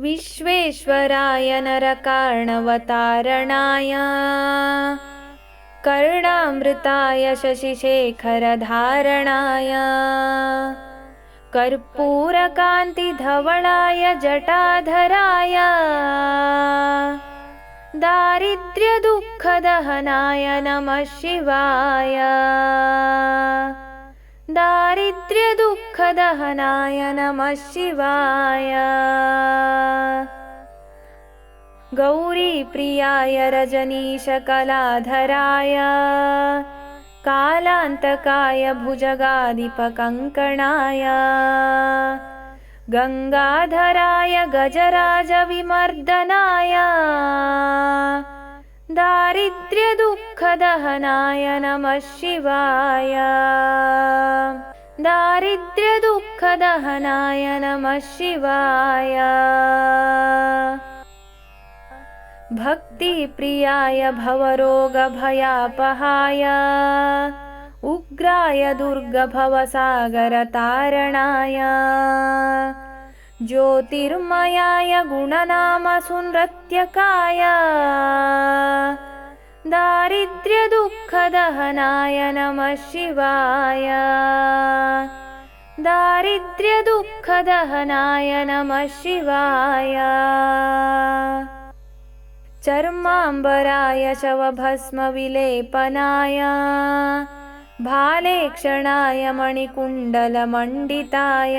विश्वेश्वराय नरकार्णवतारणाय कर्णामृताय शशिशेखरधारणाय कर्पूरकान्तिधवलाय जटाधराय दारिद्र्यदुःखदहनाय नमः शिवाय दारिद्र्यदुःखदहनाय नमः शिवाय गौरीप्रियाय रजनीशकलाधराय कालान्तकाय भुजगाधिपकङ्कणाय गङ्गाधराय गजराजविमर्दनाय दारिद्र्यदुःखदहनाय नमः शिवाय दारिद्र्यदुःखदहनाय नमः शिवाय। भक्तिप्रियाय भवरोगभयापहाय। उग्राय दुर्गभवसागरतारणाय। ज्योतिर्मयाय गुणनामसुनृत्यकाय दारिद्र्यदुःखदहनाय नमः शिवाय। दारिद्र्यदुःखदहनाय नमः शिवाय। चर्माम्बराय शवभस्मविलेपनाय भालेक्षणाय मणिकुण्डलमण्डिताय।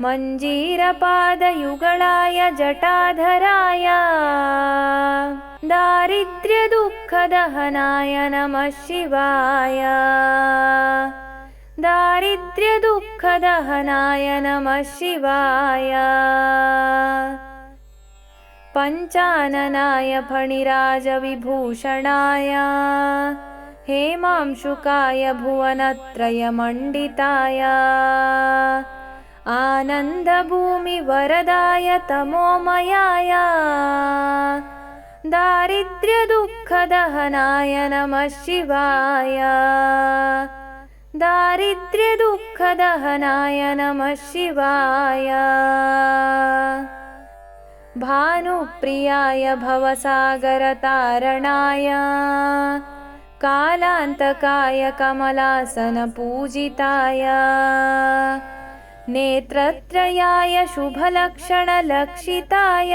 मञ्जीरपादयुगलाय जटाधराय दारिद्र्यदुःखदहनाय नमः शिवाय। दारिद्र्यदुःखदहनाय नमः शिवाय। पञ्चाननाय फणिराजविभूषणाय। हेमांशुकाय भुवनत्रयमण्डिताय आनन्दभूमिवरदाय तमोमयाय दारिद्र्यदुःखदहनाय नमः शिवाय। दारिद्र्यदुःखदहनाय नमः शिवाय। भानुप्रियाय भवसागरतारणाय। कालान्तकाय कमलासनपूजिताय। नेत्रत्रयाय शुभलक्षणलक्षिताय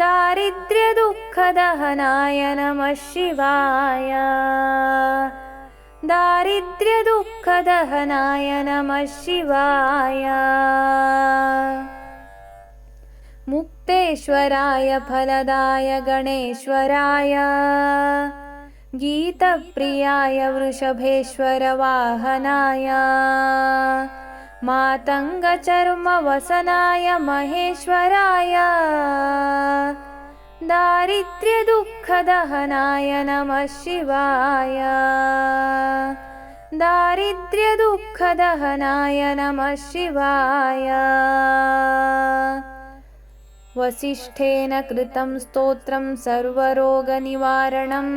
दारिद्र्यदुःखदहनाय नमः शिवाय दारिद्र्यदुःखदहनाय नमः शिवाय मुक्तेश्वराय फलदाय गणेश्वराय गीतप्रियाय वृषभेश्वरवाहनाय मातङ्गचर्मवसनाय महेश्वराय दारिद्र्यदुःखदहनाय नमः शिवाय दारिद्र्यदुःखदहनाय नमः शिवाय वसिष्ठेन कृतं स्तोत्रं सर्वरोगनिवारणं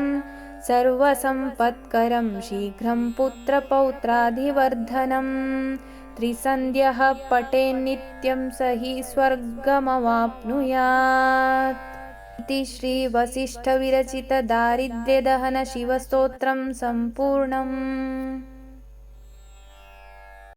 सर्वसम्पत्करं शीघ्रं पुत्रपौत्राधिवर्धनं त्रिसन्ध्यः पटेन्नित्यं स हि स्वर्गमवाप्नुयात्। इति श्रीवसिष्ठविरचितदारिद्र्यदहनशिवस्तोत्रं सम्पूर्णम्